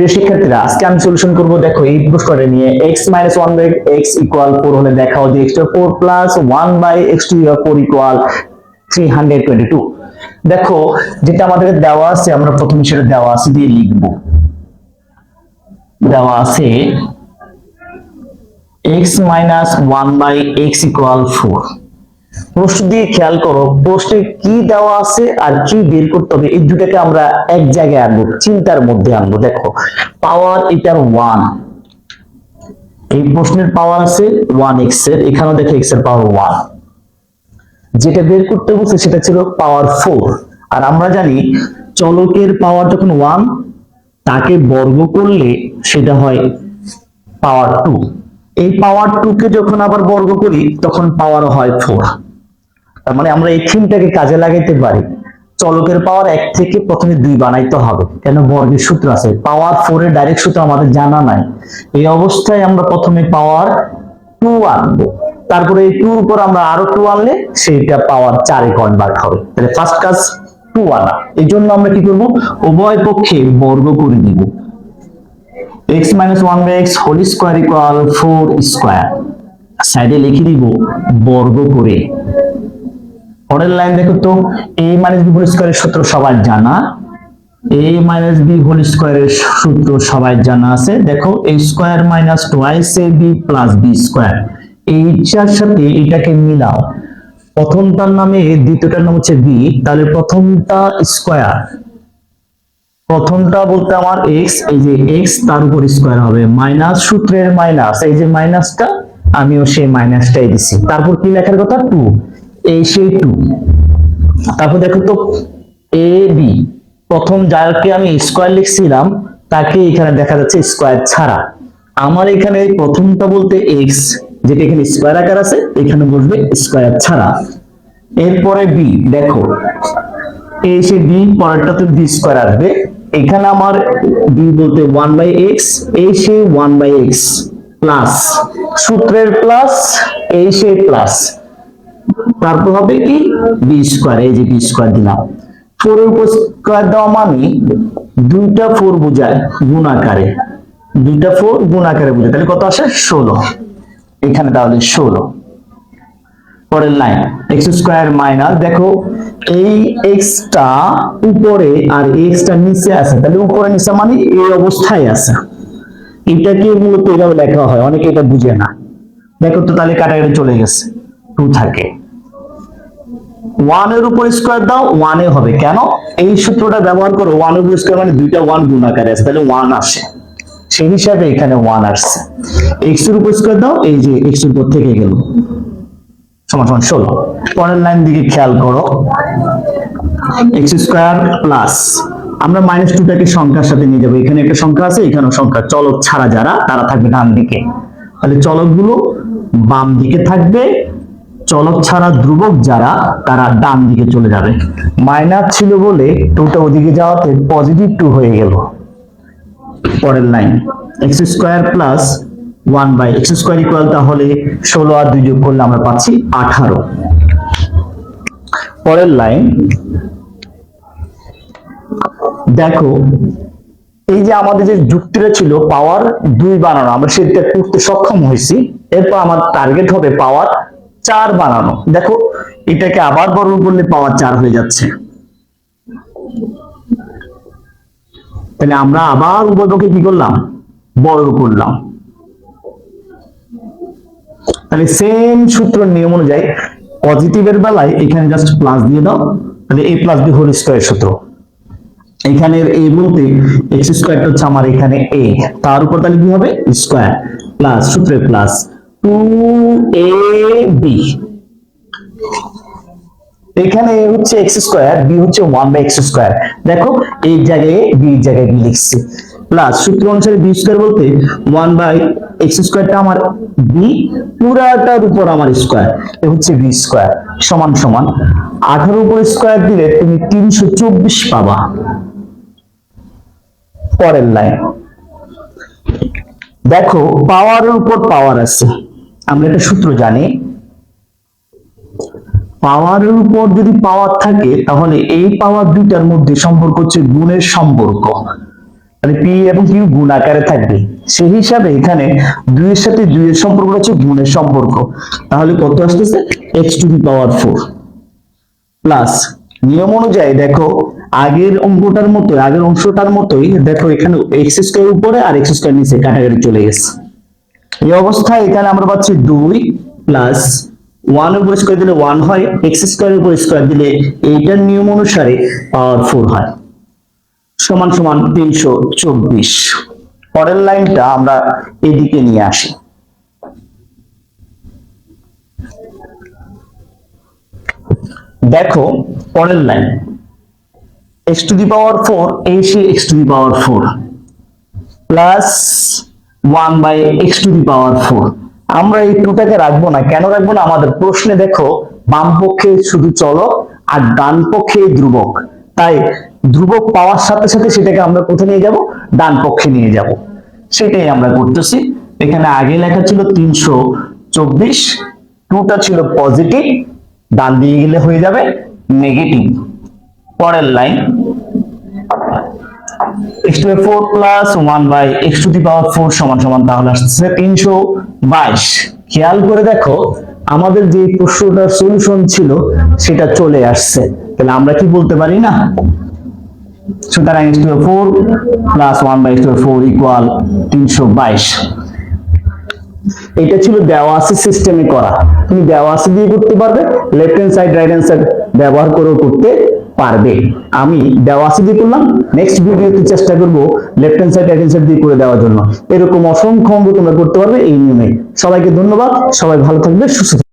প্রিয় শিক্ষার্থীরা, আজকে আমি সলিউশন করব, দেখো, এই প্রশ্নটা নিয়ে x minus one by X equal four হলে দেখাও যে to four equal three hundred twenty two দেখো, যেটা আমাদের দেওয়া আছে, আমরা প্রথমে সেটা দেওয়া আছে দিয়ে লিখব। দেওয়া আছে x minus one by X equal four প্রশ্ন দিয়ে খেয়াল করো, প্রশ্নে কি দেওয়া আছে আর কি বের করতে হবে, এই দুটাকে আমরা এক জায়গায় আনব, চিন্তার মধ্যে আনব। দেখো পাওয়ার এটার ওয়ান এই প্রশ্নের পাওয়ার আছে ওয়ান এক্সের, এখানেও দেখো এক্সের পাওয়ার ওয়ান যেটা বের করতে বলছে সেটা ছিল পাওয়ার ফোর আর আমরা জানি চলকের পাওয়ার যখন ওয়ান তাকে বর্গ করলে সেটা হয় পাওয়ার টু এই পাওয়ার টু কে যখন আবার বর্গ করি, তখন পাওয়ার হয় ফোর তার মানে আমরা এই থিমটাকে কাজে লাগাইতে পারি। চলকের পাওয়ার এক থেকে প্রথমে দুই বানাইতে হবে। কেন? বর্গের সূত্র আছে। পাওয়ার ফোর এর ডাইরেক্ট সূত্র আমাদের জানা নাই। এই অবস্থায় আমরা প্রথমে পাওয়ার টু আনব। তারপরে এই টুর উপর আমরা আরও টু আনলে সেইটা পাওয়ার চারে কনভার্ট হবে। তাহলে ফার্স্ট কাজ টু আনা। এই জন্য আমরা কি করব? উভয় পক্ষে বর্গ করে দিব x minus 1 by x whole square equal 4 square সাইডে লিখে দিব, বর্গ করে। পরের লাইন দেখো তো, a minus b হোল স্কয়ারের সূত্র সবার জানা। A minus b হোল স্কয়ারের সূত্র সবাই জানা আছে। দেখো, a square minus twice a b plus b square এইটার সাথে এটাকে মিলাও। প্রথমটার নামে, দ্বিতীয়টার নাম হচ্ছে b, তাহলে প্রথমটা স্কয়ার প্রথমটা বলতে আমার x, এই যে x তার উপর স্কয়ার হবে। মাইনাস সূত্রের মাইনাস এই যে মাইনাসটা আমিও সেই মাইনাসটাই দিছি। তারপর কি লেখার কথা? 2 এই সেই 2 তারপর দেখো তো a b প্রথম যাকে আমি স্কয়ার লিখছিলাম, তাকে এখানে দেখা যাচ্ছে স্কয়ার ছাড়া। আমার এখানে প্রথমটা বলতে x যেটা এখানে স্কয়ার আকার আছে, এখানে বসবে স্কয়ার ছাড়া। এরপরে b দেখো। এই সে বি পরেরটাতে বি স্কয়ার আসবে। এখানে আমার বি বলতে ওয়ান বাই এক্স এই সে ওয়ান বাই এক্স প্লাস সূত্রের প্লাস এই সে প্লাস তারপর হবে কি? বি স্কয়ার এই যে বি স্কয়ার দিলাম। ফোর এর উপর স্কয়ার দেওয়া মানে দুইটা ফোর বোঝায় গুণ আকারে। দুইটা ফোর গুণ আকারে বোঝায়। তাহলে কত আসে? ষোলো। এখানে তাহলে ষোলো। পরের লাইন এক্স স্কোয়ার মাইনাস দেখো, এই এক্সটা উপরে আর এক্সটা নিচে আছে। তাহলে উপরে নিচে মানে এই অবস্থায় আছে। এটাকে মূলত এভাবে লেখা হয়। অনেকে এটা বুঝে না। দেখো তো তাহলে কাটাকাটি চলে গেছে। টু থাকে। ওয়ানের উপর স্কোয়ার দাও ওয়ানে হবে। কেন? এই সূত্রটা ব্যবহার করো ওয়ান উপর স্কোয়ার মানে দুইটা ওয়ান গুণ আকারে আছে তাহলে ওয়ান আসে। সেই হিসাবে এখানে ওয়ান আসছে। এক্সের উপর স্কোয়ার দাও, এই যে এক্স উপর থেকে গেল। সমান সমান ষোলো। পরের লাইন দিকে খেয়াল করো। এক্স স্কোয়ার প্লাস আমরা মাইনাস টুটাকে সংখ্যার সাথে নিয়ে যাব। এখানে একটা সংখ্যা আছে, এখানেও সংখ্যা। চলক ছাড়া যারা, তারা থাকবে ডান দিকে। তাহলে চলকগুলো বাম দিকে থাকবে চলক ছাড়া ধ্রুবক যারা, তারা ডান দিকে চলে যাবে। মাইনাস ছিল বলে টুটা ওদিকে যাওয়াতে পজিটিভ টু হয়ে গেল। পরের line X square plus one by X square equal তাহলে ষোলো আর দুই যোগ করলে আমরা পাচ্ছি আঠারো। পরের লাইন দেখো, এই যে আমাদের যে যুক্তিটা ছিল পাওয়ার দুই বানানো, আমরা সেটা করতে সক্ষম হয়েছি। এরপর আমার টার্গেট হবে পাওয়ার চার বানানো। দেখো, এটাকে আবার বর্গ করলে পাওয়ার চার হয়ে যাচ্ছে। তাহলে আমরা আবার কি করলাম? করলাম। তাহলে সেম সূত্র নিয়ম অনুযায়ী পজিটিভের বেলায় এখানে জাস্ট প্লাস দিয়ে দাও। তাহলে A plus B whole square সূত্র। এখানের এ বলতে এক্স স্কোয়ারটা হচ্ছে আমার এখানে এ তার উপর তাহলে কি হবে? স্কোয়ার প্লাস সূত্রে প্লাস টু এ বি এখানে এ হচ্ছে এক্স স্কোয়ার বি হচ্ছে ওয়ান বাই এক্স স্কোয়ার দেখো, এই জায়গায় বি জায়গায় বি লিখছি। প্লাস সূত্র অনুসারে বি স্কোয়ার বলতে ওয়ান বাই এক্স স্কোয়ারটা আমার বি পুরাটার উপর আমার স্কোয়ার এ হচ্ছে বি স্কোয়ার সমান সমান। আঠারো উপর স্কোয়ার দিলে তুমি তিনশো চব্বিশ পাবা। পরের লাইন দেখো পাওয়ারের উপর পাওয়ার আছে। আমরা একটা সূত্র জানি। পাওয়ারের উপর যদি পাওয়ার থাকে, তাহলে এই পাওয়ার দুইটার মধ্যে সম্পর্ক হচ্ছে গুণের সম্পর্ক। তাহলে পি এবং কিউ গুণ আকারে থাকবে। সেই হিসাবে এখানে দুইয়ের সাথে দুইয়ের সম্পর্ক হচ্ছে গুণের সম্পর্ক। তাহলে কত আসতেছে? X to the power four. Plus নিয়ম অনুযায়ী দেখো, আগের অঙ্কটার মতো আগের অংশটার মতোই দেখো এখানে এক্স স্কোয়ার উপরে আর এক্স স্কোয়ার নিচে, কাটাকাটি চলে গেছে। এই অবস্থায় এখানে আমরা পাচ্ছি দুই প্লাস ওয়ান উপর স্কোয়ার দিলে ওয়ান হয় এক্স স্কোয়ার উপর স্কোয়ার দিলে এইটার নিয়ম অনুসারে পাওয়ার ফোর হয়। সমান সমান তিনশো চব্বিশ। পরের লাইনটা আমরা এদিকে নিয়ে আসি। দেখো, পরের line. X to the power four এই সে X to the power four plus one by X to the power four আমরা এই টুটাকে রাখব না। কেন রাখব না? আমাদের প্রশ্নে দেখো, বাম পক্ষে শুধু চলক আর ডান পক্ষে ধ্রুবক। তাই ধ্রুবক পাওয়ার সাথে সাথে সেটাকে আমরা কোথায় নিয়ে যাব? ডান পক্ষে নিয়ে যাব। সেটাই আমরা করতেছি। এখানে আগে লেখা ছিল তিনশো চব্বিশ। টুটা ছিল পজিটিভ। ডান দিয়ে গেলে হয়ে যাবে নেগেটিভ। পরের line. To the 4 plus 1 by x to the power 4 সমান সমান তাহলে আসছে 322 খেয়াল করে দেখো, আমাদের যে প্রশ্নটার সলিউশন ছিল, সেটা চলে আসছে। তাহলে আমরা কি বলতে পারি না? সুতরাং to the 4 plus 1 by x to the 4 equal 322 এটা ছিল দেওয়া আছে সিস্টেমে করা। তুমি দেওয়া আছে দিয়ে করতে পারবে left hand side right hand side ব্যবহার করেও করতে পারবে। আমি দেওয়া দিয়ে করলাম। নেক্সট ভিডিওতে চেষ্টা করব left hand side right hand side দিয়ে করে দেওয়ার জন্য। এরকম অসংখ্য অঙ্গ তোমরা করতে পারবে এই নিয়মে। সবাইকে ধন্যবাদ। সবাই ভালো থাকবে, সুস্থ।